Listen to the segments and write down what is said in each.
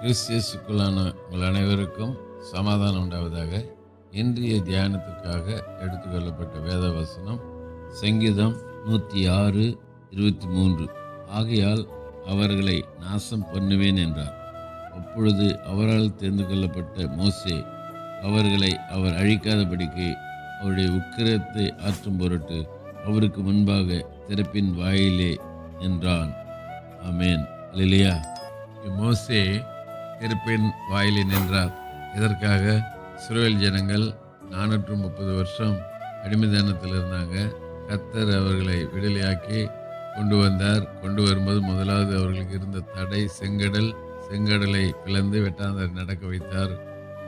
கிறிஸ்தியஸுக்குள்ளான உங்கள் அனைவருக்கும் சமாதானம் உண்டாவதாக. இன்றைய தியானத்துக்காக எடுத்துக்கொள்ளப்பட்ட வேத வசனம் சங்கீதம் நூற்றி ஆறு இருபத்தி மூன்று ஆகையால் அவர்களை நாசம் பண்ணுவேன் என்றார். அப்பொழுது அவரால் தெரிந்து கொள்ளப்பட்ட மோசே அவர்களை அவர் அழிக்காதபடிக்கு அவருடைய உக்கிரத்தை ஆற்றும் பொருட்டு அவருக்கு முன்பாக திறப்பின் வாயிலே என்றான் அமேன் இல்லையா மோசே நெருப்பின் வாயிலே நின்றார். இதற்காக இஸ்ரேல் ஜனங்கள் நானூற்று முப்பது வருஷம் அடிமைதானத்தில் இருந்தாங்க. கத்தர் அவர்களை விடுதலையாக்கி கொண்டு வந்தார். கொண்டு வரும்போது முதலாவது அவர்களுக்கு இருந்த தடை செங்கடல் செங்கடலை பிளந்து வெட்டாந்தர் நடக்க வைத்தார்.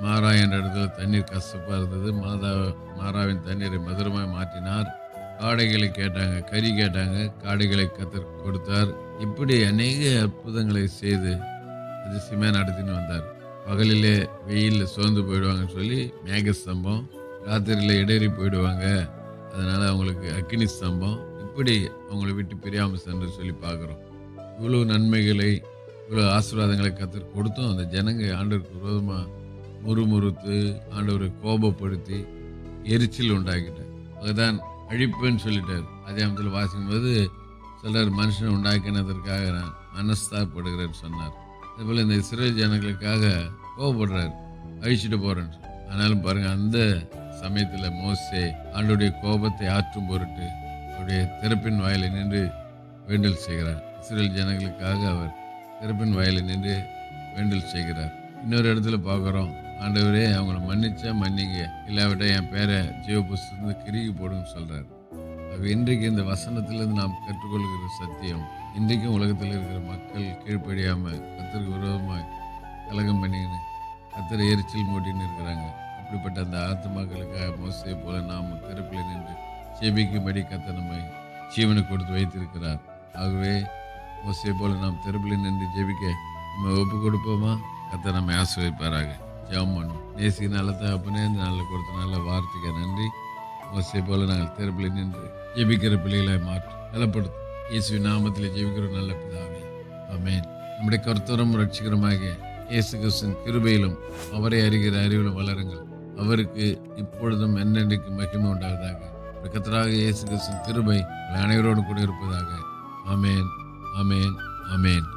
மாறா என்ற இடத்துல தண்ணீர் கசப்பாக இருந்தது. மாதா மாறாவின் தண்ணீரை மதுரமாய் மாற்றினார். காடைகளை கேட்டாங்க கறி கேட்டாங்க. காடைகளை கத்தர் கொடுத்தார். இப்படி அநேக அற்புதங்களை செய்து அதிசயமாக நடத்தின்னு வந்தார். பகலிலே வெயிலில் சோர்ந்து போயிடுவாங்கன்னு சொல்லி மேக ஸ்தம்பம் ராத்திரியில் இடறி போயிடுவாங்க. அதனால் அவங்களுக்கு அக்னி ஸ்தம்பம் இப்படி அவங்கள விட்டு பிரியாமல் சென்று சொல்லி பார்க்குறோம். இவ்வளோ நன்மைகளை இவ்வளோ ஆசீர்வாதங்களை கற்று கொடுத்தும் அந்த ஜனங்க ஆண்டவருக்கு விரோதமாக முறுமுறுத்து ஆண்டவரை கோபப்படுத்தி எரிச்சல் உண்டாக்கிட்டார். அதுதான் அழிப்புன்னு சொல்லிட்டார். அதே அதிகாமத்தில் வாசிக்கும்போது சிலர் மனுஷனை உண்டாக்கினதற்காக நான் மனஸ்தாப்படுகிறேன்னு சொன்னார். அதுபோல் இந்த இஸ்ரேல் ஜனங்களுக்காக கோவப்படுறாரு. அழிச்சிட்டு போறேன்னு. ஆனாலும் பாருங்கள் அந்த சமயத்தில் மோசே ஆண்டுடைய கோபத்தை ஆற்றும் பொருட்டு அவருடைய திறப்பின் வாயில நின்று வேண்டல் செய்கிறார். இஸ்ரேல் ஜனங்களுக்காக அவர் திறப்பின் வாயில நின்று வேண்டல் செய்கிறார். இன்னொரு இடத்துல பார்க்குறோம் ஆண்டவரே அவங்கள மன்னிச்சா மன்னிங்க. இல்லாவிட்டால் என் பேரை ஜீவ கிருகி கிறுகி போடுன்னு சொல்கிறார் இன்றைக்கு இந்த வசனத்திலிருந்து நாம் கற்றுக்கொள்கிற சத்தியம் இன்றைக்கும் உலகத்தில் இருக்கிற மக்கள் கீழ்ப்படியாமல் கத்தருக்கு விரோதமாக கலகம் பண்ணிக்கின்னு கத்தரை எரிச்சல் மூட்டின்னு இருக்கிறாங்க. அப்படிப்பட்ட அந்த ஆத்மாக்களுக்காக மோசையை போல நாம் திறப்பில் நின்று செபிக்கும்படி கத்த நம்மை ஜீவனை கொடுத்து வைத்திருக்கிறார். ஆகவே மோசையை போல நாம் தெருப்பில் நின்று ஜெபிக்க நம்ம ஒப்பு கொடுப்போமா? கத்த நம்மை ஆசிரியப்பாராக ஜெபம் பண்ணும் நேசிக்க நல்ல தகப்பனே இந்த நாளில் கொடுத்த நல்ல வார்த்தைக்கு நன்றி. மோசை போல நாங்கள் தெருப்பில் நின்று ஜெபிக்கிற பிள்ளைகளை மாற்றி நலப்படுத்தும். இயேசு நாமத்தில் ஜெபிக்கிற நல்ல பிதாவே. அமேன் நம்முடைய கர்த்தரும் ரட்சிகரமாக இயேசு கிருஷ்ணன் கிருபையிலும் அவரை அறிகிற அறிவிலும் வளருங்கள். அவருக்கு இப்பொழுதும் என்னென்றைக்கு மகிமை உண்டாவதாக. நம்முடைய இயேசு கிருஷ்ணன் கிருபை அனைவரோடு கூட இருப்பதாக. அமேன் அமேன் அமேன்